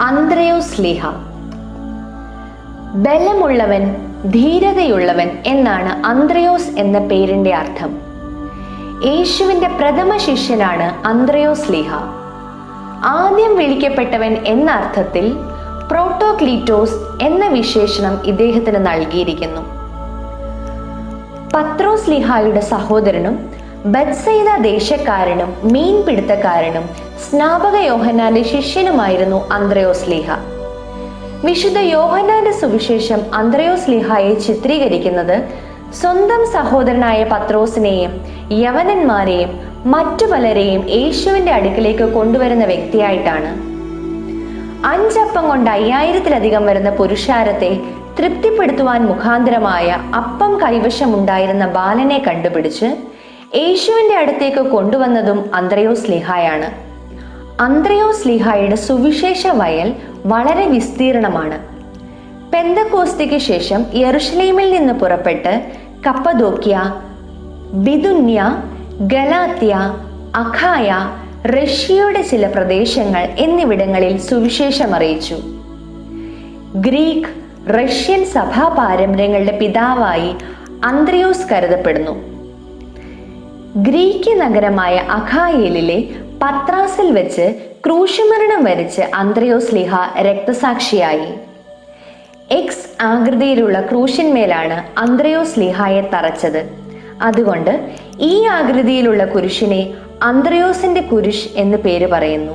അന്ത്രയോസ് ലീഹ ബലമുള്ളവൻ ധീരതയുള്ളവൻ എന്നാണ് അന്ത്രയോസ് എന്ന പേരിന്റെ അർത്ഥം. യേശുവിന്റെ പ്രഥമ ശിഷ്യനാണ് അന്ത്രയോസ് ലീഹ ആദ്യം വിളിക്കപ്പെട്ടവൻ എന്ന അർത്ഥത്തിൽ പ്രോട്ടോക്ലീറ്റോസ് എന്ന വിശേഷണം ഇദ്ദേഹത്തിന് നൽകിയിരിക്കുന്നു. പത്രോസ് ലിഹായുടെ സഹോദരനും ബത്സൈദ ദേശക്കാരനും മീൻപിടുത്തക്കാരനും സ്നാപക യോഹന്നാന്റെ ശിഷ്യനുമായിരുന്നു അന്ത്രയോസ് ലീഹ. വിശുദ്ധ യോഹന്നാന്റെ സുവിശേഷം അന്ത്രയോസ് ലീഹയെ ചിത്രീകരിക്കുന്നത് സ്വന്തം സഹോദരനായ പത്രോസിനെയും യവനന്മാരെയും മറ്റു പലരെയും യേശുവിന്റെ അടുക്കിലേക്ക് കൊണ്ടുവരുന്ന വ്യക്തിയായിട്ടാണ്. അഞ്ചപ്പം കൊണ്ട് അയ്യായിരത്തിലധികം വരുന്ന പുരുഷാരത്തെ തൃപ്തിപ്പെടുത്തുവാൻ മുഖാന്തരമായ അപ്പം കൈവശമുണ്ടായിരുന്ന ബാലനെ കണ്ടുപിടിച്ച് യേശുവിന്റെ അടുത്തേക്ക് കൊണ്ടുവന്നതും അന്ത്രയോസ് ലിഹായാണ്. അന്ത്രയോസ് ലിഹായുടെ സുവിശേഷ വയൽ വളരെ വിസ്തീർണമാണ്. പെന്തക്കോസ്തിക്ക് ശേഷം യെറുഷലേമിൽ നിന്ന് പുറപ്പെട്ട് കപ്പദോക്യ ബിദുന്യ ഗലാത്യ അഖായ റഷ്യയുടെ ചില പ്രദേശങ്ങൾ എന്നിവിടങ്ങളിൽ സുവിശേഷം അറിയിച്ചു. ഗ്രീക്ക് റഷ്യൻ സഭാ പാരമ്പര്യങ്ങളുടെ പിതാവായി അന്ത്രയോസ് കരുതപ്പെടുന്നു. ഗ്രീക്ക് നഗരമായ അഖായേലിലെ പത്രാസിൽ വെച്ച് ക്രൂശുമരണം വരിച്ച് അന്ത്രയോസ് ലിഹ രക്തസാക്ഷിയായി. എക്സ് ആകൃതിയിലുള്ള ക്രൂശിന്മേലാണ് അന്ത്രയോസ് ലിഹായെ തറച്ചത്. അതുകൊണ്ട് ഈ ആകൃതിയിലുള്ള കുരിശിനെ അന്ത്രയോസിന്റെ കുരിശ് എന്ന് പേര് പറയുന്നു.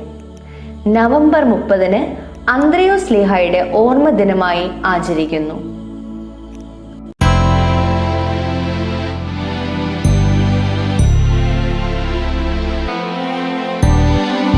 നവംബർ മുപ്പതിന് അന്ത്രയോസ് ലിഹായുടെ ഓർമ്മ ദിനമായി ആചരിക്കുന്നു.